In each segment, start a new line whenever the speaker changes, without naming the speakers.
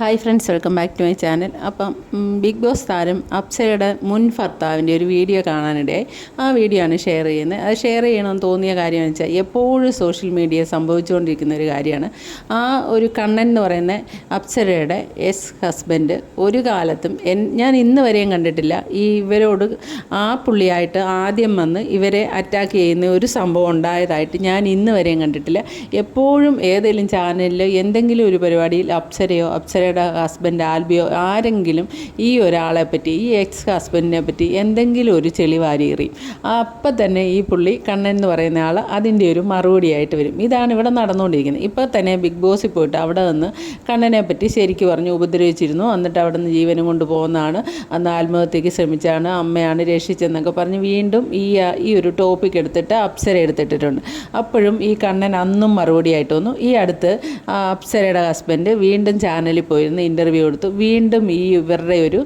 Hi friends welcome back to my channel അപ്പം big boss താരം അപ്സരയുടെ മുൻ ഭർത്താവിന്റെ ഒരു വീഡിയോ കാണാനിടയായി ആ വീഡിയോ ആണ് ഷെയർ ചെയ്യുന്നത്. അത് ഷെയർ ചെയ്യണമെന്ന് തോന്നിയ കാര്യം എന്ന് വെച്ചാൽ എപ്പോഴും സോഷ്യൽ മീഡിയ സംഭവിച്ചുകൊണ്ടിരിക്കുന്ന ഒരു കാര്യമാണ്. ആ ഒരു കണ്ണൻ എന്ന് പറയുന്ന അപ്സരയുടെ എസ് ഹസ്ബൻഡ് ഒരു കാലത്തും എൻ ഞാൻ ഇന്ന് വരെയും കണ്ടിട്ടില്ല. ഈ ഇവരോട് ആ പുള്ളിയായിട്ട് ആദ്യം വന്ന് ഇവരെ അറ്റാക്ക് ചെയ്യുന്ന ഒരു സംഭവം ഉണ്ടായതായിട്ട് ഞാൻ ഇന്ന് വരെയും കണ്ടിട്ടില്ല. എപ്പോഴും ഏതെങ്കിലും ചാനലിൽ എന്തെങ്കിലും ഒരു പരിപാടിയിൽ അപ്സരയോ അപ്സരയുടെ ഹസ്ബൻഡ് ആൽബിയോ ആരെങ്കിലും ഈ ഒരാളെ പറ്റി ഈ എക്സ് ഹസ്ബൻഡിനെ പറ്റി എന്തെങ്കിലും ഒരു ചെളി വാരി എറിയും. അപ്പം തന്നെ ഈ പുള്ളി കണ്ണൻ എന്ന് പറയുന്ന ആൾ അതിന്റെ ഒരു മറുപടിയായിട്ട് വരും. ഇതാണ് ഇവിടെ നടന്നുകൊണ്ടിരിക്കുന്നത്. ഇപ്പോൾ തന്നെ ബിഗ് ബോസിൽ പോയിട്ട് അവിടെ നിന്ന് കണ്ണനെ പറ്റി ശരിക്കും പറഞ്ഞു ഉപദ്രവിച്ചിരുന്നു. എന്നിട്ട് അവിടെ നിന്ന് ജീവനും കൊണ്ട് പോകുന്നതാണ്. അന്ന് ആത്മഹത്യക്ക് ശ്രമിച്ചാണ് അമ്മയാണ് രക്ഷിച്ചെന്നൊക്കെ പറഞ്ഞ് വീണ്ടും ഈ ഈ ഒരു ടോപ്പിക് എടുത്തിട്ട് അപ്സര എടുത്തിട്ടിട്ടുണ്ട്. അപ്പോഴും ഈ കണ്ണൻ അന്നും മറുപടിയായിട്ട് വന്നു. ഈ അടുത്ത് അപ്സരയുടെ ഹസ്ബൻഡ് വീണ്ടും ചാനലിൽ പോയിരുന്ന് ഇന്റർവ്യൂ എടുത്തു. വീണ്ടും ഈ ഇവരുടെ ഒരു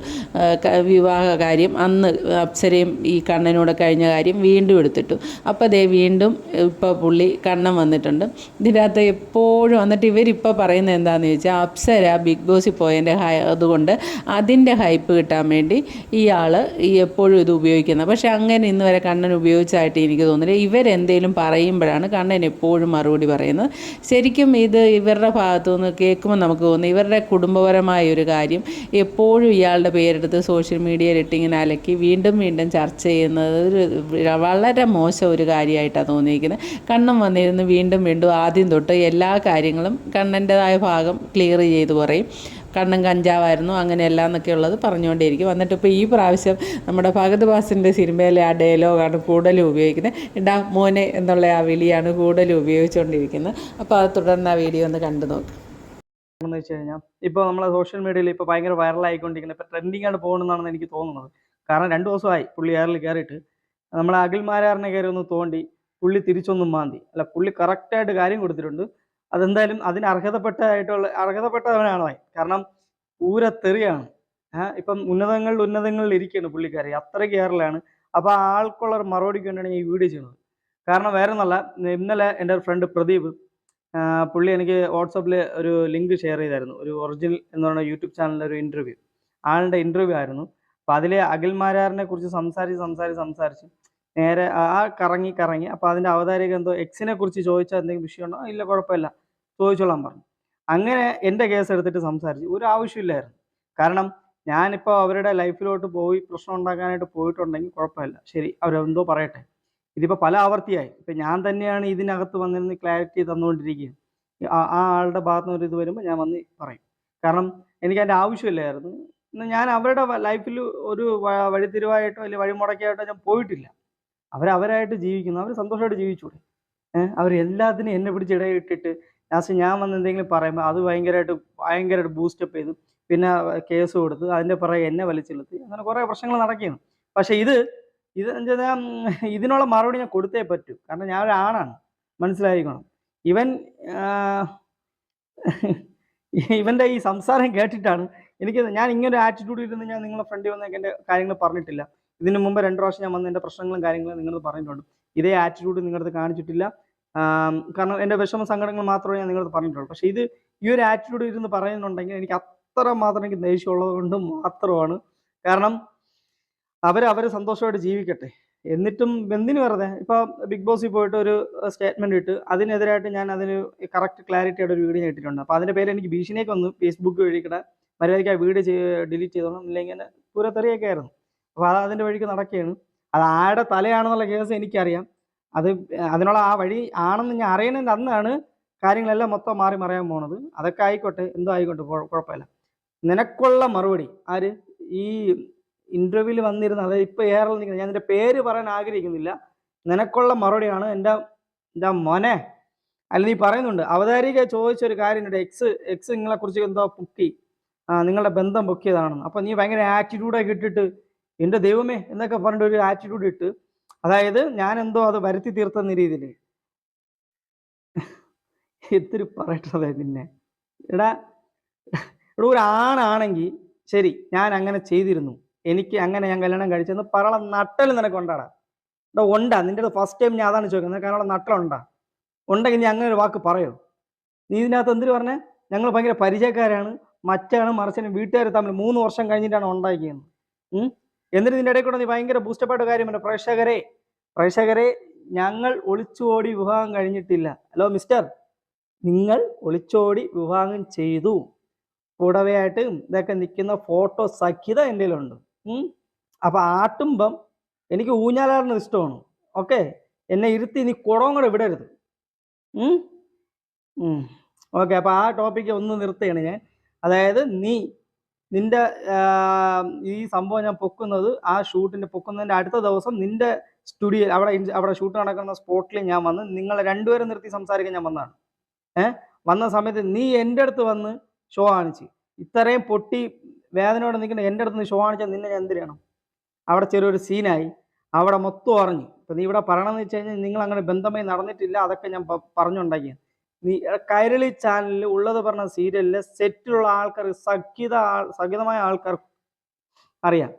വിവാഹ കാര്യം അന്ന് അപ്സരയും ഈ കണ്ണനോട് കഴിഞ്ഞ കാര്യം വീണ്ടും എടുത്തിട്ടു. അപ്പോൾ അതേ വീണ്ടും ഇപ്പോൾ പുള്ളി കണ്ണൻ വന്നിട്ടുണ്ട്. ഇതിനകത്ത് എപ്പോഴും വന്നിട്ട് ഇവരിപ്പോൾ പറയുന്നത് എന്താണെന്ന് ചോദിച്ചാൽ അപ്സര ബിഗ് ബോസിൽ പോയതിന്റെ ഹൈ അതുകൊണ്ട് അതിന്റെ ഹൈപ്പ് കിട്ടാൻ വേണ്ടി ഇയാൾ ഈ എപ്പോഴും ഇത് ഉപയോഗിക്കുന്നത്. പക്ഷേ അങ്ങനെ ഇന്ന് വരെ കണ്ണൻ ഉപയോഗിച്ചായിട്ട് എനിക്ക് തോന്നുന്നില്ല. ഇവരെന്തേലും പറയുമ്പോഴാണ് കണ്ണൻ എപ്പോഴും മറുപടി പറയുന്നത്. ശരിക്കും ഇത് ഇവരുടെ ഭാഗത്തു നിന്ന് കേൾക്കുമ്പോൾ നമുക്ക് തോന്നുന്നു ഇവരുടെ കുടുംബപരമായ ഒരു കാര്യം. എപ്പോഴും ഇയാളുടെ പേരെടുത്ത് സോഷ്യൽ മീഡിയയിലിട്ട് ഇങ്ങനെ അലക്കി വീണ്ടും വീണ്ടും ചർച്ച ചെയ്യുന്നത് ഒരു വളരെ മോശം ഒരു കാര്യമായിട്ടാണ് തോന്നിയിരിക്കുന്നത്. കണ്ണൻ വന്നിരുന്ന് വീണ്ടും വീണ്ടും ആദ്യം തൊട്ട് എല്ലാ കാര്യങ്ങളും കണ്ണന്റെതായ ഭാഗം ക്ലിയർ ചെയ്ത് പറയും. കണ്ണും കഞ്ചാവായിരുന്നു അങ്ങനെയല്ല എന്നൊക്കെ ഉള്ളത് പറഞ്ഞുകൊണ്ടേയിരിക്കും. എന്നിട്ട് ഇപ്പോൾ ഈ പ്രാവശ്യം നമ്മുടെ ഭഗത് ബാസിന്റെ സിനിമയിലെ ആ ഡയലോഗാണ് കൂടുതലും ഉപയോഗിക്കുന്നത്. ഇടാ മോനെ എന്നുള്ള ആ വിളിയാണ് കൂടുതലും ഉപയോഗിച്ചുകൊണ്ടിരിക്കുന്നത്. അപ്പോൾ അത് തുടർന്ന് ആ വീഡിയോ ഒന്ന് കണ്ടു നോക്കും.
എന്ന് വെച്ച് കഴിഞ്ഞാൽ ഇപ്പോൾ നമ്മളെ സോഷ്യൽ മീഡിയയിൽ ഇപ്പോൾ ഭയങ്കര വൈറലായിക്കൊണ്ടിരിക്കുന്നത് ഇപ്പോൾ ട്രെൻഡിങ് ആണ് പോകണമെന്നാണ് എനിക്ക് തോന്നുന്നത്. കാരണം രണ്ട് ദിവസമായി പുള്ളി ആറിൽ കയറിയിട്ട് നമ്മളെ അഖിൽമാരാറിനെ കയറി ഒന്ന് തോണ്ടി പുള്ളി തിരിച്ചൊന്നും മാന്തി. അല്ല പുള്ളി കറക്റ്റായിട്ട് കാര്യം കൊടുത്തിട്ടുണ്ട്. അതെന്തായാലും അതിന് അർഹതപ്പെട്ടതായിട്ടുള്ള അർഹതപ്പെട്ടവനാണ് കാരണം പൂര തെറിയാണ്. ഇപ്പം ഉന്നതങ്ങളിൽ ഉന്നതങ്ങളിൽ ഇരിക്കുകയാണ് പുള്ളിക്കാരി. അത്ര കെയറിലാണ് അപ്പോൾ ആ ആൾക്കുള്ള ഒരു മറുപടിക്ക് വേണ്ടിയാണ് ഈ വീഡിയോ ചെയ്യുന്നത്. കാരണം വേറെ ഒന്നല്ല ഇന്നലെ എന്റെ ഒരു ഫ്രണ്ട് പ്രദീപ് പുള്ളി എനിക്ക് വാട്സപ്പിൽ ഒരു ലിങ്ക് ഷെയർ ചെയ്തായിരുന്നു. ഒരു ഒറിജിനൽ എന്ന് പറയുന്ന യൂട്യൂബ് ചാനലിന്റെ ഒരു ഇന്റർവ്യൂ ആളുടെ ഇന്റർവ്യൂ ആയിരുന്നു. അപ്പോൾ അതിലെ അഖിൽമാരാറിനെ കുറിച്ച് സംസാരിച്ച് സംസാരിച്ച് സംസാരിച്ച് നേരെ ആ കറങ്ങി കറങ്ങി. അപ്പോൾ അതിന്റെ അവതാരിക എന്തോ എക്സിനെ കുറിച്ച് ചോദിച്ചാൽ എന്തെങ്കിലും വിഷയമുണ്ടോ? ഇല്ല കുഴപ്പമില്ല. ചോദിച്ചോളാൻ പറഞ്ഞു. അങ്ങനെ എന്റെ കേസ് എടുത്തിട്ട് സംസാരിച്ചു ഒരു ആവശ്യമില്ലായിരുന്നു കാരണം ഞാനിപ്പോൾ അവരുടെ ലൈഫിലോട്ട് പോയി പ്രശ്നം ഉണ്ടാക്കാനായിട്ട് പോയിട്ടുണ്ടെങ്കിൽ കുഴപ്പമില്ല. ശരി അവരെന്തോ പറയട്ടെ. ഇതിപ്പോൾ പല ആവർത്തിയായി. ഇപ്പം ഞാൻ തന്നെയാണ് ഇതിനകത്ത് വന്നിരുന്ന് ക്ലാരിറ്റി തന്നുകൊണ്ടിരിക്കുക. ആ ആളുടെ ഭാഗത്ത് നിന്ന് ഇത് വരുമ്പോൾ ഞാൻ വന്ന് പറയും. കാരണം എനിക്ക് അതിന്റെ ആവശ്യമില്ലായിരുന്നു. ഞാൻ അവരുടെ ലൈഫിൽ ഒരു വഴിത്തിരിവായിട്ടോ അല്ലെങ്കിൽ വഴിമുടക്കായിട്ടോ ഞാൻ പോയിട്ടില്ല. അവരവരായിട്ട് ജീവിക്കുന്നു. അവർ സന്തോഷമായിട്ട് ജീവിച്ചൂടെ. അവർ എല്ലാത്തിനും എന്നെ പിടിച്ച് ഇടയിട്ടിട്ട് ലാസ്റ്റ് ഞാൻ വന്ന് എന്തെങ്കിലും പറയുമ്പോൾ അത് ഭയങ്കരമായിട്ട് ഭയങ്കരമായിട്ട് ബൂസ്റ്റപ്പ് ചെയ്തു. പിന്നെ കേസ് കൊടുത്ത് അതിന്റെ പുറകെ എന്നെ വലിച്ചെളുത്തി. അങ്ങനെ കുറേ പ്രശ്നങ്ങൾ നടക്കുകയാണ്. പക്ഷേ ഇത് ഇത് ഇതിനുള്ള മറുപടി ഞാൻ കൊടുത്തേ പറ്റൂ. കാരണം ഞാൻ ഒരു ആണാണ്. മനസ്സിലായിരിക്കണം. ഇവൻ ഇവന്റെ ഈ സംസാരം കേട്ടിട്ടാണ് എനിക്ക് ഞാൻ ഇങ്ങനെ ഒരു ആറ്റിറ്റ്യൂഡിൽ ഇരുന്ന് ഞാൻ നിങ്ങളെ ഫ്രണ്ടിൽ വന്ന് എന്റെ കാര്യങ്ങൾ പറഞ്ഞിട്ടില്ല. ഇതിനു മുമ്പ് രണ്ട് പ്രാവശ്യം ഞാൻ വന്ന് എന്റെ പ്രശ്നങ്ങളും കാര്യങ്ങളും നിങ്ങളത് പറഞ്ഞിട്ടുണ്ട്. ഇതേ ആറ്റിറ്റ്യൂഡ് നിങ്ങളത് കാണിച്ചിട്ടില്ല. കാരണം എന്റെ വിഷമ സങ്കടങ്ങൾ മാത്രമേ ഞാൻ നിങ്ങളത് പറഞ്ഞിട്ടുള്ളൂ. പക്ഷേ ഇത് ഈ ഒരു ആറ്റിറ്റ്യൂഡ് ഇരുന്ന് പറയുന്നുണ്ടെങ്കിൽ എനിക്ക് അത്ര മാത്രം എനിക്ക് ദേഷ്യമുള്ളത് കൊണ്ട് മാത്രമാണ്. കാരണം അവർ അവർ സന്തോഷമായിട്ട് ജീവിക്കട്ടെ. എന്നിട്ടും എന്തിനു വെറുതെ? ഇപ്പോൾ ബിഗ് ബോസിൽ പോയിട്ട് ഒരു സ്റ്റേറ്റ്മെന്റ് ഇട്ട് അതിനെതിരായിട്ട് ഞാൻ അതിന് കറക്റ്റ് ക്ലാരിറ്റിയുടെ ഒരു വീഡിയോ ഇട്ടിട്ടുണ്ട്. അപ്പോൾ അതിന്റെ പേര് എനിക്ക് ഭീഷണിയൊക്കെ ഒന്ന് ഫേസ്ബുക്ക് വഴിക്കടെ മര്യാദയ്ക്ക് ആ വീഡിയോ ഡിലീറ്റ് ചെയ്തോണം ഇല്ലെങ്കിൽ പൂര തെറിയൊക്കെ ആയിരുന്നു. അപ്പോൾ അത് അതിന്റെ വഴിക്ക് നടക്കുകയാണ്. അത് ആരുടെ തലയാണെന്നുള്ള കേസ് എനിക്കറിയാം. അത് അതിനുള്ള ആ വഴി ആണെന്ന് ഞാൻ അറിയുന്നതിന്റെ അന്നാണ് കാര്യങ്ങളെല്ലാം മൊത്തം മാറി മറിയാൻ പോണത്. അതൊക്കെ ആയിക്കോട്ടെ. എന്തോ ആയിക്കോട്ടെ. കുഴപ്പമില്ല. നിനക്കുള്ള മറുപടി ആര്? ഈ ഇന്റർവ്യൂവിൽ വന്നിരുന്ന അതായത് ഇപ്പൊ ഏറെ നിൽക്കുന്നത് ഞാൻ നിന്റെ പേര് പറയാൻ ആഗ്രഹിക്കുന്നില്ല. നിനക്കുള്ള മറുപടിയാണ് എന്റെ എന്റെ മോനെ. അല്ല നീ പറയുന്നുണ്ട്. അവതാരിക ചോദിച്ച ഒരു കാര്യമുണ്ട്. എക്സ് എക്സ് നിങ്ങളെ കുറിച്ച് എന്തോ പൊക്കി നിങ്ങളുടെ ബന്ധം പൊക്കിയതാണെന്ന്. അപ്പൊ നീ ഭയങ്കര ആറ്റിറ്റ്യൂഡൊക്കെ ഇട്ടിട്ട് എന്റെ ദൈവമേ എന്നൊക്കെ പറഞ്ഞിട്ട് ഒരു ആറ്റിറ്റ്യൂഡ് ഇട്ട് അതായത് ഞാൻ എന്തോ അത് വരുത്തി തീർത്തെന്ന രീതിയിൽ എത്തിരി പറയട്ടതേ നിന്നെ. എടാ ഇവിടെ ഒരു ആണാണെങ്കിൽ ശരി ഞാൻ അങ്ങനെ ചെയ്തിരുന്നു. എനിക്ക് അങ്ങനെ ഞാൻ കല്യാണം കഴിച്ചെന്ന് പറയണ നട്ടൽ നിനക്ക് ഉണ്ടാടാ എടാ ഉണ്ടാ നിന്റെ ഫസ്റ്റ് ടൈം ഞാൻ അതാണ് ചോദിക്കുന്നത്. അതിനുള്ള നട്ടലുണ്ടാ ഉണ്ടെങ്കിൽ നീ അങ്ങനെ ഒരു വാക്ക് പറയോ. നീ ഇതിനകത്ത് എന്തിനു പറഞ്ഞേ? ഞങ്ങൾ ഭയങ്കര പരിചയക്കാരാണ്. മറ്റാണ് മറച്ചനും വീട്ടുകാർ തമ്മിൽ മൂന്ന് വർഷം കഴിഞ്ഞിട്ടാണ് ഉണ്ടാക്കിയത് എന്നിട്ട് ഇതിന്റെ ഇടയിൽ കൂടെ നീ ഭയങ്കര ബൂസ്റ്റപ്പായിട്ട് കാര്യമുണ്ട് പ്രേക്ഷകരെ പ്രേക്ഷകരെ ഞങ്ങൾ ഒളിച്ചോടി വിവാഹം കഴിഞ്ഞിട്ടില്ല. ഹലോ മിസ്റ്റർ നിങ്ങൾ ഒളിച്ചോടി വിവാഹം ചെയ്തു. പുടവയായിട്ട് ഇതൊക്കെ നിൽക്കുന്ന ഫോട്ടോ സഖ്യത എന്റെ കയ്യിലുണ്ട്. ഉം. അപ്പൊ ആട്ടുമ്പം എനിക്ക് ഊഞ്ഞാലാടുന്നത് ഇഷ്ടമാണ്. ഓക്കെ? എന്നെ ഇരുത്തി നീ കുടവും കൂടെ വിടരുത്. ഓക്കെ അപ്പൊ ആ ടോപ്പിക്ക് ഒന്ന് നിർത്തുകയാണ് ഞാൻ. അതായത് നീ നിന്റെ ഈ സംഭവം ഞാൻ പൊക്കുന്നത് ആ ഷൂട്ടിന്റെ പൊക്കുന്നതിന്റെ അടുത്ത ദിവസം നിന്റെ സ്റ്റുഡിയോ അവിടെ അവിടെ ഷൂട്ട് നടക്കുന്ന സ്പോട്ടിൽ ഞാൻ വന്ന് നിങ്ങളെ രണ്ടുപേരും നിർത്തി സംസാരിക്കാൻ ഞാൻ വന്നതാണ്. ഏഹ് വന്ന സമയത്ത് നീ എന്റെ അടുത്ത് വന്ന് ഷോ കാണിച്ച്. ഇത്രയും പൊട്ടി വേദനയോടെ നിൽക്കുന്ന എന്റെ അടുത്ത് നിന്ന് ഷോ കാണിച്ചാൽ നിന്നെ ഞാൻ എന്ത് ചെയ്യണം? അവിടെ ചെറിയൊരു സീനായി. അവിടെ മൊത്തം അറിഞ്ഞു. ഇപ്പം നീ ഇവിടെ പറയണമെന്ന് വെച്ച് കഴിഞ്ഞാൽ നിങ്ങൾ അങ്ങനെ ബന്ധമായി നടന്നിട്ടില്ല. അതൊക്കെ ഞാൻ പറഞ്ഞുണ്ടാക്കിയ നീ കൈരളി ചാനലിൽ ഉള്ളത് പറഞ്ഞ സീരിയലിലെ സെറ്റിലുള്ള ആൾക്കാർ സഖ്യത സഹിതമായ ആൾക്കാർ അറിയാം.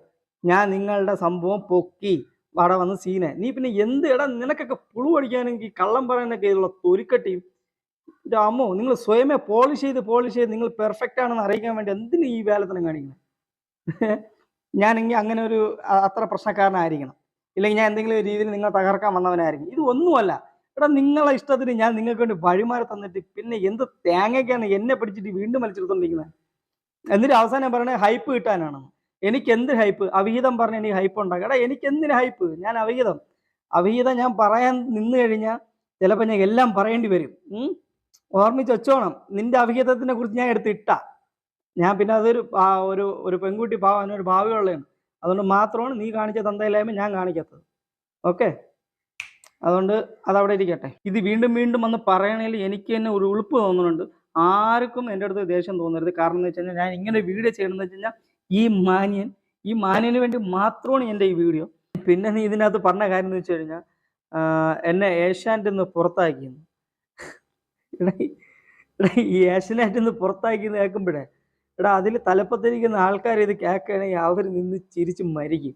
ഞാൻ നിങ്ങളുടെ സംഭവം പൊക്കി അവിടെ വന്ന് സീനെ നീ പിന്നെ എന്ത് എടാ നിനക്കൊക്കെ പുളു അടിക്കാനെങ്കിൽ കള്ളം പറയാനൊക്കെ ഇതിലുള്ള തൊലിക്കട്ടിയും എന്റെ അമ്മോ നിങ്ങൾ സ്വയമേ പോളിഷ് ചെയ്ത് പോളിഷ് ചെയ്ത് നിങ്ങൾ പെർഫെക്റ്റ് ആണെന്ന് അറിയിക്കാൻ വേണ്ടി എന്തിനു ഈ വേലത്തനം ഞാൻ ഞാനെങ്കിൽ അങ്ങനെ ഒരു അത്ര പ്രശ്നക്കാരനായിരിക്കണം. ഇല്ലെങ്കിൽ ഞാൻ എന്തെങ്കിലും ഒരു രീതിയിൽ നിങ്ങളെ തകർക്കാൻ വന്നവനായിരിക്കും. ഇത് ഒന്നുമല്ല. എടാ നിങ്ങളെ ഇഷ്ടത്തിന് ഞാൻ നിങ്ങൾക്ക് വേണ്ടി വഴിമാറി തന്നിട്ട് പിന്നെ എന്ത് തേങ്ങയ്ക്കാണ് എന്നെ പിടിച്ചിട്ട് വീണ്ടും വലിച്ചെടുത്തോണ്ടിരിക്കുന്നത് എന്നിട്ട് അവസാനം പറയണേ ഹൈപ്പ് കിട്ടാനാണ്. എനിക്ക് എന്ത് ഹൈപ്പ് അവിഹിതം പറഞ്ഞ എനിക്ക് ഹൈപ്പ് ഉണ്ടാക്കുക എടാ എനിക്ക് എന്തിന് ഹൈപ്പ് ഞാൻ അവിഹിതം. അവിഹിതം ഞാൻ പറയാൻ നിന്ന് കഴിഞ്ഞാൽ ചിലപ്പോൾ ഞാൻ എല്ലാം പറയേണ്ടി വരും. ഓർമ്മിച്ച് വെച്ചോണം. നിന്റെ അവിഹിതത്തിനെ കുറിച്ച് ഞാൻ എടുത്ത് ഇട്ട. ഞാൻ പിന്നെ അതൊരു ഒരു ഒരു പെൺകുട്ടി പാവം അതിനൊരു ഭാവിയുള്ളതാണ് അതുകൊണ്ട് മാത്രമാണ് നീ കാണിച്ച തന്തയില്ലായ്മ ഞാൻ കാണിക്കാത്തത്. ഓക്കെ? അതുകൊണ്ട് അതവിടെ ഇരിക്കട്ടെ. ഇത് വീണ്ടും വീണ്ടും വന്ന് പറയണതിൽ എനിക്ക് തന്നെ ഒരു ഉളുപ്പ് തോന്നുന്നുണ്ട്. ആർക്കും എന്റെ അടുത്ത് ദേഷ്യം തോന്നരുത്. കാരണം എന്ന് വെച്ച് കഴിഞ്ഞാൽ ഞാൻ ഇങ്ങനെ വീഡിയോ ചെയ്യണമെന്ന് വെച്ച് കഴിഞ്ഞാൽ ഈ മാന്യൻ ഈ മാന്യന് വേണ്ടി മാത്രമാണ് എന്റെ ഈ വീഡിയോ. പിന്നെ നീ ഇതിനകത്ത് പറഞ്ഞ കാര്യം എന്ന് വെച്ച് കഴിഞ്ഞാൽ എന്നെ ഏഷ്യാന്റെ നിന്ന് പുറത്താക്കിയെന്ന് എടാ എടാ ഈ പുറത്താക്കി നിന്ന് പുറത്താക്കിയെന്ന് കേൾക്കുമ്പോഴേ എടാ അതിൽ തലപ്പത്തിരിക്കുന്ന ആൾക്കാർ ഇത് കേൾക്കുകയാണെങ്കിൽ അവർ നിന്ന് ചിരിച്ച് മരിക്കും.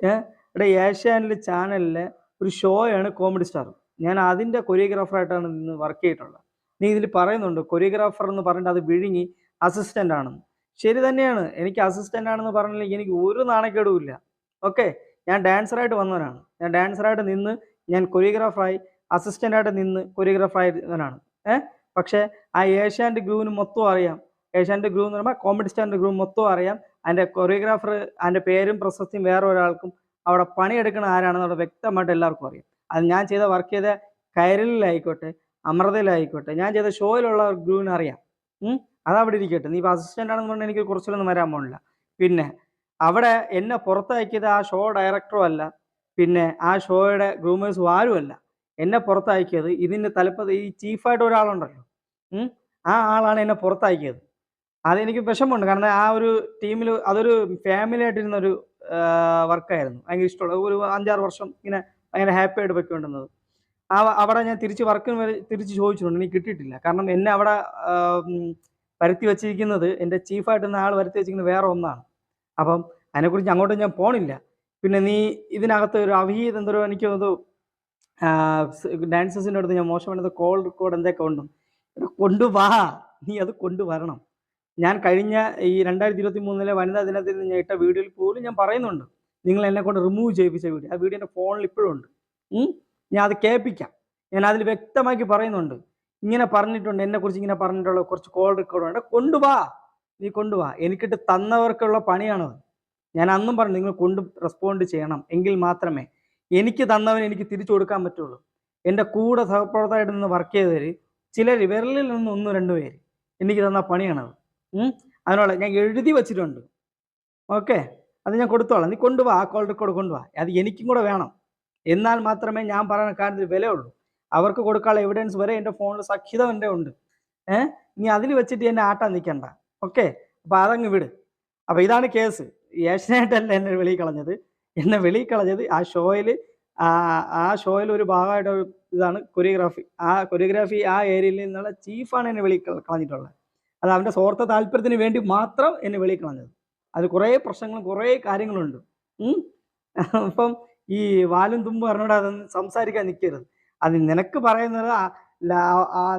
ഏ? എടാ ഏഷ്യാനിലെ ചാനലിലെ ഒരു ഷോയാണ് കോമഡി സ്റ്റാർ. ഞാൻ അതിന്റെ കൊറിയോഗ്രാഫറായിട്ടാണ് നിന്ന് വർക്ക് ചെയ്തിട്ടുള്ളത്. നീ ഇതിൽ പറയുന്നുണ്ട് കൊറിയോഗ്രാഫർ എന്ന് പറഞ്ഞിട്ട് അത് വിഴുങ്ങി അസിസ്റ്റന്റ് ആണെന്ന്. ശരി തന്നെയാണ് എനിക്ക് അസിസ്റ്റന്റ് ആണെന്ന് പറഞ്ഞില്ലെങ്കിൽ എനിക്ക് ഒരു നാണക്കേടുമില്ല ഓക്കെ ഞാൻ ഡാൻസറായിട്ട് വന്നവനാണ്. ഞാൻ ഡാൻസറായിട്ട് നിന്ന് ഞാൻ കൊറിയോഗ്രാഫറായി അസിസ്റ്റന്റായിട്ട് നിന്ന് കൊറിയോഗ്രാഫറായിരുന്നവനാണ് ഏഹ് പക്ഷേ ആ ഏഷ്യാന്റെ ഗ്രൂവിന് മൊത്തം അറിയാം. ഏഷ്യാന്റെ ഗ്രൂവ് എന്ന് പറയുമ്പോൾ കോമഡി സ്റ്റാന്റെ ഗ്രൂവ് മൊത്തം അറിയാം. അതിന്റെ കൊറിയോഗ്രാഫർ അതിന്റെ പേരും പ്രശസ്തിയും വേറെ ഒരാൾക്കും അവിടെ പണിയെടുക്കുന്ന ആരാണെന്ന് അവിടെ വ്യക്തമായിട്ട് എല്ലാവർക്കും അറിയാം. അത് ഞാൻ ചെയ്ത വർക്ക് ചെയ്ത കയറിലായിക്കോട്ടെ അമൃതയിലായിക്കോട്ടെ ഞാൻ ചെയ്ത ഷോയിലുള്ള ഗ്രൂവിന് അറിയാം. അതവിടെ ഇരിക്കട്ടെ. നീ ഇപ്പോൾ അസിസ്റ്റന്റ് ആണെന്ന് പറഞ്ഞാൽ എനിക്ക് കുറച്ചിലൊന്നും വരാൻ പോണില്ല പിന്നെ അവിടെ എന്നെ പുറത്താക്കിയത് ആ ഷോ ഡയറക്ടറും അല്ല. പിന്നെ ആ ഷോയുടെ ഗ്രൂമേഴ്സും ആരുമല്ല. എന്നെ പുറത്താക്കിയത്. ഇതിന്റെ തലപ്പത് ഈ ചീഫായിട്ട് ഒരാളുണ്ടല്ലോ. ആ ആളാണ് എന്നെ പുറത്താക്കിയത്. അതെനിക്ക് വിഷമമുണ്ട്. കാരണം ആ ഒരു ടീമിൽ അതൊരു ഫാമിലി ആയിട്ടിരുന്ന ഒരു വർക്കായിരുന്നു. ഭയങ്കര ഇഷ്ടമുള്ള ഒരു അഞ്ചാറ് വർഷം ഇങ്ങനെ ഭയങ്കര ഹാപ്പി ആയിട്ട് പൊയ്ക്കൊണ്ടിരുന്നത്. ആ അവിടെ ഞാൻ തിരിച്ച് വർക്കിന് വരെ തിരിച്ച് ചോദിച്ചിട്ടുണ്ട്. എനിക്ക് കിട്ടിയിട്ടില്ല. കാരണം എന്നെ അവിടെ വരുത്തി വെച്ചിരിക്കുന്നത് എന്റെ ചീഫായിട്ട് ആൾ വരുത്തി വെച്ചിരിക്കുന്നത് വേറെ ഒന്നാണ്. അപ്പം അതിനെക്കുറിച്ച് അങ്ങോട്ട് ഞാൻ പോണില്ല. പിന്നെ നീ ഇതിനകത്ത് ഒരു അവിഹിതം എന്തോ എനിക്ക് ഡാൻസേഴ്സിന്റെ അടുത്ത് ഞാൻ മോശമായിട്ട് കോൾ റെക്കോർഡ് എന്തൊക്കെ ഉണ്ടും കൊണ്ടുവാ നീ അത് കൊണ്ടുവരണം ഞാൻ കഴിഞ്ഞ ഈ രണ്ടായിരത്തി ഇരുപത്തി മൂന്നിലെ വനിതാ ദിനത്തിൽ ഞാൻ ഇട്ട വീഡിയോയിൽ പോലും ഞാൻ പറയുന്നുണ്ട്. നിങ്ങൾ എന്നെ കൊണ്ട് റിമൂവ് ചെയ്യിപ്പിച്ച വീഡിയോ. ആ വീഡിയോ എന്റെ ഫോണിൽ ഇപ്പോഴും ഉണ്ട്. ഞാൻ അത് കേൾപ്പിക്കാം. ഞാൻ അതിൽ വ്യക്തമാക്കി പറയുന്നുണ്ട്. ഇങ്ങനെ പറഞ്ഞിട്ടുണ്ട് എന്നെക്കുറിച്ച് ഇങ്ങനെ പറഞ്ഞിട്ടുള്ള കുറച്ച് കോൾ റെക്കോർഡ് ഉണ്ട്. കൊണ്ടുവാ നീ കൊണ്ടുവാ എനിക്കിട്ട് തന്നവർക്കുള്ള പണിയാണത്. ഞാൻ അന്നും പറഞ്ഞു നിങ്ങൾ കൊണ്ട് റെസ്പോണ്ട് ചെയ്യണം. എങ്കിൽ മാത്രമേ എനിക്ക് തന്നവൻ എനിക്ക് തിരിച്ചു കൊടുക്കാൻ പറ്റുള്ളൂ. എന്റെ കൂടെ സഹപ്രവർത്തകമായിട്ട് നിന്ന് വർക്ക് ചെയ്തവർ ചിലർ വിരലിൽ നിന്ന് ഒന്ന് രണ്ട് പേര് എനിക്ക് തന്ന പണിയാണത്. അതിനുള്ള ഞാൻ എഴുതി വച്ചിട്ടുണ്ട്. ഓക്കെ അത് ഞാൻ കൊടുത്തോളാം. നീ കൊണ്ടുപോവാ ആ കോൾ റെക്കോർഡ് കൊണ്ടുപോവാ അത് എനിക്കും കൂടെ വേണം. എന്നാൽ മാത്രമേ ഞാൻ പറയുന്ന കാര്യത്തിൽ വിലയുള്ളൂ. അവർക്ക് കൊടുക്കാനുള്ള എവിഡൻസ് വരെ എന്റെ ഫോണിൽ സഖ്യത എന്റെ ഉണ്ട്. ഏഹ് നീ അതിൽ വെച്ചിട്ട് എന്നെ ആട്ടാൻ നിൽക്കണ്ട ഓക്കെ അപ്പോൾ അതങ്ങ് വിട്. അപ്പോൾ ഇതാണ് കേസ് ഏഷ്യനായിട്ടല്ല എന്നെ വെളിയിൽ കളഞ്ഞത് എന്നെ വെളിയിൽ കളഞ്ഞത്. ആ ഷോയിൽ ആ ഷോയിൽ ഒരു ഭാഗമായിട്ട് ഇതാണ് കൊറിയോഗ്രാഫി. ആ കൊറിയോഗ്രാഫി ആ ഏരിയയിൽ നിന്നുള്ള ചീഫാണ് എന്നെ കള- കളഞ്ഞിട്ടുള്ളത്. അത് അവന്റെ സ്വാർത്ഥ താല്പര്യത്തിന് വേണ്ടി മാത്രം എന്നെ വെളിയിൽ കളഞ്ഞത്. അത് കുറേ പ്രശ്നങ്ങളും കുറേ കാര്യങ്ങളുണ്ട്. അപ്പം ഈ വാലും തുമ്പും അറിഞ്ഞൂടെ അതൊന്നും സംസാരിക്കാൻ നിൽക്കരുത് അത് നിനക്ക് പറയുന്നത്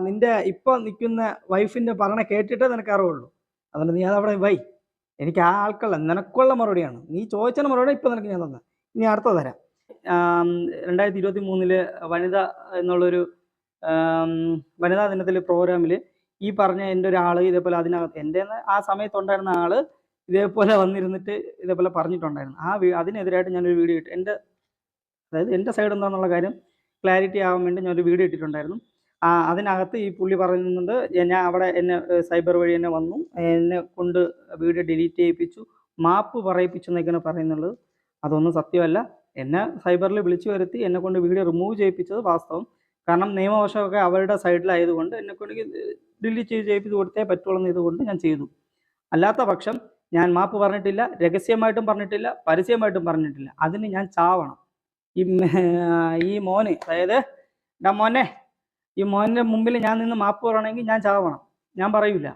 നിന്റെ ഇപ്പം നിൽക്കുന്ന വൈഫിന്റെ പറഞ്ഞ കേട്ടിട്ടേ നിനക്ക് അറിവുള്ളൂ. അതുകൊണ്ട് നീ അതവിടെ വൈ. എനിക്ക് ആ ആൾക്കുള്ള നിനക്കുള്ള മറുപടിയാണ്. നീ ചോദിച്ചതിന് മറുപടി ഇപ്പം നിനക്ക് ഞാൻ തന്നെ. ഇനി അടുത്ത തരാം. രണ്ടായിരത്തി ഇരുപത്തി മൂന്നിൽ വനിത എന്നുള്ളൊരു വനിതാ ദിനത്തിൽ പ്രോഗ്രാമിൽ ഈ പറഞ്ഞ എന്റെ ഒരാൾ ഇതേപോലെ അതിനകത്ത് എന്റെ ആ സമയത്തുണ്ടായിരുന്ന ആൾ ഇതേപോലെ വന്നിരുന്നിട്ട് ഇതേപോലെ പറഞ്ഞിട്ടുണ്ടായിരുന്നു. ആ അതിനെതിരായിട്ട് ഞാനൊരു വീഡിയോ ഇട്ട് എന്റെ അതായത് എന്റെ സൈഡ് എന്താണെന്നുള്ള കാര്യം ക്ലാരിറ്റി ആവാൻ വേണ്ടി ഞാനൊരു വീഡിയോ ഇട്ടിട്ടുണ്ടായിരുന്നു. ആ അതിനകത്ത് ഈ പുള്ളി പറയുന്നുണ്ട് ഞാൻ അവിടെ എന്നെ സൈബർ വഴി എന്നെ വന്നു. എന്നെ കൊണ്ട് വീഡിയോ ഡിലീറ്റ് ചെയ്യിപ്പിച്ചു. മാപ്പ് പറയിപ്പിച്ചു എന്നൊക്കെയാണ് പറയുന്നുള്ളത് അതൊന്നും സത്യമല്ല. എന്നെ സൈബറിൽ വിളിച്ചു വരുത്തി എന്നെ കൊണ്ട് വീഡിയോ റിമൂവ് ചെയ്യിപ്പിച്ചത് വാസ്തവം. കാരണം നിയമവശമൊക്കെ അവരുടെ സൈഡിലായതുകൊണ്ട് എന്നെ കൊണ്ട് ഡിലീറ്റ് ചെയ്ത് ചെയ്യിപ്പിച്ച് കൊടുത്തേ പറ്റുള്ളൂ എന്ന് ഇതുകൊണ്ട് ഞാൻ ചെയ്തു. അല്ലാത്ത പക്ഷം ഞാൻ മാപ്പ് പറഞ്ഞിട്ടില്ല രഹസ്യമായിട്ടും പറഞ്ഞിട്ടില്ല പരസ്യമായിട്ടും പറഞ്ഞിട്ടില്ല. അതിന് ഞാൻ ചാവണം. ഈ ഈ മോന് അതായത് ഡാ മോനെ ഈ മോന്റെ മുമ്പിൽ ഞാൻ നിന്ന് മാപ്പ് പറയണമെങ്കിൽ ഞാൻ ചാവണം. ഞാൻ പറയൂല.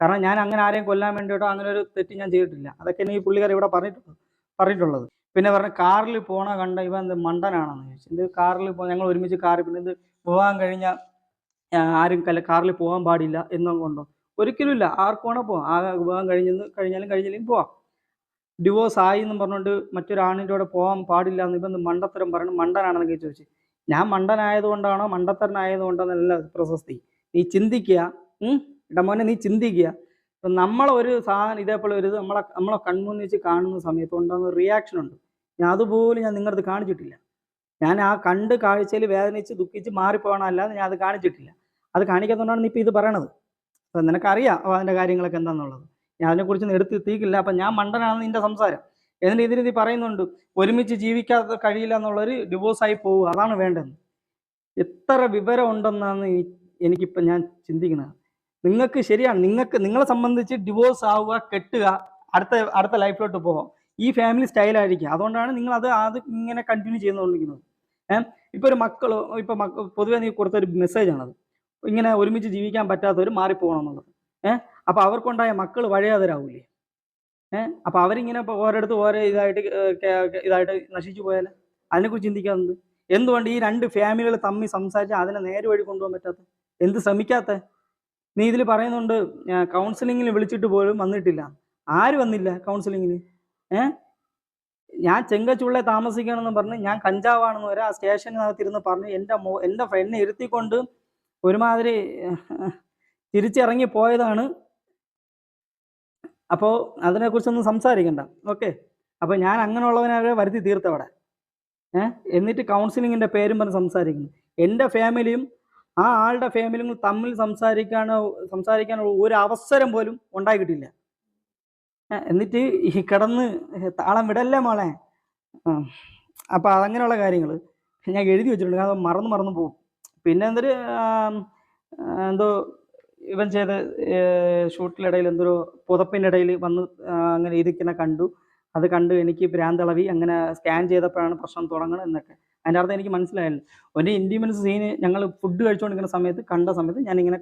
കാരണം ഞാൻ അങ്ങനെ ആരെയും കൊല്ലാൻ വേണ്ടിയിട്ടോ അങ്ങനെ ഒരു തെറ്റ് ഞാൻ ചെയ്തിട്ടില്ല. അതൊക്കെ ഈ പുള്ളിക്കാർ ഇവിടെ പറഞ്ഞിട്ടുണ്ട് പറഞ്ഞിട്ടുള്ളത്. പിന്നെ പറഞ്ഞ കാറിൽ പോണ കണ്ട ഇവ എന്ത് മണ്ടനാണെന്ന് ചോദിച്ചു. ഇത് കാറിൽ പോ ഞങ്ങൾ ഒരുമിച്ച് കാറിൽ പിന്നെ ഇത് പോകാൻ കഴിഞ്ഞ ആരും കല്ല കാറിൽ പോകാൻ പാടില്ല എന്നും കൊണ്ടോ. ഒരിക്കലും ഇല്ല. ആർക്കും വേണോ പോവാം. ആ വിവാഹം കഴിഞ്ഞെന്ന് കഴിഞ്ഞാലും കഴിഞ്ഞാലും പോവാം. ഡിവോഴ്സ് ആയി എന്നും പറഞ്ഞുകൊണ്ട് മറ്റൊരാണിന്റെ കൂടെ പോകാൻ പാടില്ല എന്ന് ഇപ്പം മണ്ടത്തരം പറഞ്ഞു മണ്ടനാണെന്നൊക്കെ ചോദിച്ചു. ഞാൻ മണ്ടനായതുകൊണ്ടാണോ മണ്ടത്തരനായതുകൊണ്ടാണെന്നല്ല പ്രശസ്തി. നീ ചിന്തിക്കുക ഇടമോനെ മോനെ നീ ചിന്തിക്കുക. ഇപ്പം നമ്മളൊരു സാധനം ഇതേപോലെ ഒരു നമ്മളെ നമ്മളെ കൺമുന്നിൽ വെച്ച് കാണുന്ന സമയത്ത് ഉണ്ടാകുന്ന റിയാക്ഷൻ ഉണ്ട്. ഞാൻ അതുപോലും ഞാൻ നിങ്ങളുടെ കാണിച്ചിട്ടില്ല. ഞാൻ ആ കണ്ട് കാഴ്ചയിൽ വേദനിച്ച് ദുഃഖിച്ച് മാറിപ്പോകണമല്ലാതെ ഞാൻ അത് കാണിച്ചിട്ടില്ല. അത് കാണിക്കാത്തതുകൊണ്ടാണ് നീ ഇപ്പം ഇത് പറയണത്. അപ്പം നിനക്കറിയാം അതിന്റെ കാര്യങ്ങളൊക്കെ എന്താണെന്നുള്ളത് ഞാൻ അതിനെക്കുറിച്ച് എടുത്ത് എത്തിക്കില്ല അപ്പം ഞാൻ മണ്ടനാണെന്ന് നിന്റെ സംസാരം. എന്നിട്ട് ഇതിന് നീ പറയുന്നുണ്ട്. ഒരുമിച്ച് ജീവിക്കാതെ കഴിയില്ല എന്നുള്ളൊരു ഡിവോഴ്സായി പോവുക. അതാണ് വേണ്ടത്. എത്ര വിവരം ഉണ്ടെന്നാണ് എനിക്കിപ്പോൾ എനിക്കിപ്പം ഞാൻ ചിന്തിക്കുന്നത്. നിങ്ങൾക്ക് ശരിയാണ്. നിങ്ങൾക്ക് നിങ്ങളെ സംബന്ധിച്ച് ഡിവോഴ്സ് ആവുക കെട്ടുക അടുത്ത അടുത്ത ലൈഫിലോട്ട് പോകാം. ഈ ഫാമിലി സ്റ്റൈലായിരിക്കും അതുകൊണ്ടാണ് നിങ്ങൾ അത് അത് ഇങ്ങനെ കണ്ടിന്യൂ ചെയ്തുകൊണ്ടിരിക്കുന്നത്. ഏഹ് ഇപ്പൊ ഒരു മക്കൾ ഇപ്പൊ മക്ക പൊതുവെ നീ കൊടുത്തൊരു മെസ്സേജാണത് ഇങ്ങനെ ഒരുമിച്ച് ജീവിക്കാൻ പറ്റാത്തവർ മാറിപ്പോകണം എന്നുള്ളത്. ഏഹ് അപ്പൊ അവർക്കുണ്ടായ മക്കൾ വഴിയാതരാവൂലേ? ഏഹ് അപ്പൊ അവരിങ്ങനെ ഓരോടത്ത് ഓരോ ഇതായിട്ട് ഏഹ് ഇതായിട്ട് നശിച്ചു പോയാൽ അതിനെക്കുറിച്ച് ചിന്തിക്കാറുണ്ട്? എന്തുകൊണ്ട് ഈ രണ്ട് ഫാമിലികൾ തമ്മിൽ സംസാരിച്ച് അതിനെ നേരെ വഴി കൊണ്ടുപോകാൻ പറ്റാത്ത? എന്ത് ശ്രമിക്കാത്ത? നീ ഇതിൽ പറയുന്നുണ്ട് കൗൺസിലിങ്ങിന് വിളിച്ചിട്ട് പോലും വന്നിട്ടില്ല. ആര് വന്നില്ല കൗൺസിലിങ്ങിന് ഏ? ഞാൻ ചെങ്കച്ചുള്ളെ താമസിക്കണമെന്ന് പറഞ്ഞ് ഞാൻ കഞ്ചാവാണെന്ന് വരെ ആ സ്റ്റേഷനകത്തിരുന്ന് പറഞ്ഞ് എന്റെ മോ എന്റെ ഫ്രണ്ടിനെ ഇരുത്തിക്കൊണ്ട് ഒരുമാതിരി ഏഹ്, തിരിച്ചിറങ്ങി പോയതാണ് അപ്പോൾ അതിനെക്കുറിച്ചൊന്നും സംസാരിക്കണ്ട. ഓക്കെ? അപ്പോൾ ഞാൻ അങ്ങനെയുള്ളവനെ വരുത്തി തീർത്തവിടെ. എന്നിട്ട് കൗൺസിലിങ്ങിന്റെ പേരും പറഞ്ഞ് സംസാരിക്കുന്നു. എന്റെ ഫാമിലിയും ആ ആളുടെ ഫാമിലിയും തമ്മിൽ സംസാരിക്കാൻ സംസാരിക്കാനുള്ള ഒരു അവസരം പോലും ഉണ്ടായി കിട്ടില്ല എന്നിട്ട് ഈ കിടന്ന് താളം വിടല്ലേ മോളെ? അപ്പോൾ അപ്പം അതങ്ങനെയുള്ള കാര്യങ്ങൾ ഞാൻ എഴുതി വെച്ചിട്ടുണ്ട്. കാരണം മറന്ന് മറന്നു പോകും. പിന്നെ എന്തൊരു എന്തോ ഇവൻ ചെയ്ത ഷൂട്ടിലിടയിൽ എന്തൊരു പുതപ്പിന്റെ ഇടയിൽ വന്ന് അങ്ങനെ ഇരിക്കുന്ന കണ്ടു. അത് കണ്ട് എനിക്ക് ഭ്രാന്തളവി അങ്ങനെ സ്കാൻ ചെയ്തപ്പോഴാണ് പ്രശ്നം തുടങ്ങുന്നത് എന്നൊക്കെ. അതിന്റെ അർത്ഥം എനിക്ക് മനസ്സിലായില്ല. ഒരു ഇന്റിമൻസ് സീന് ഞങ്ങൾ ഫുഡ് കഴിച്ചുകൊണ്ടിരിക്കുന്ന സമയത്ത് കണ്ട സമയത്ത് ഞാനിങ്ങനെ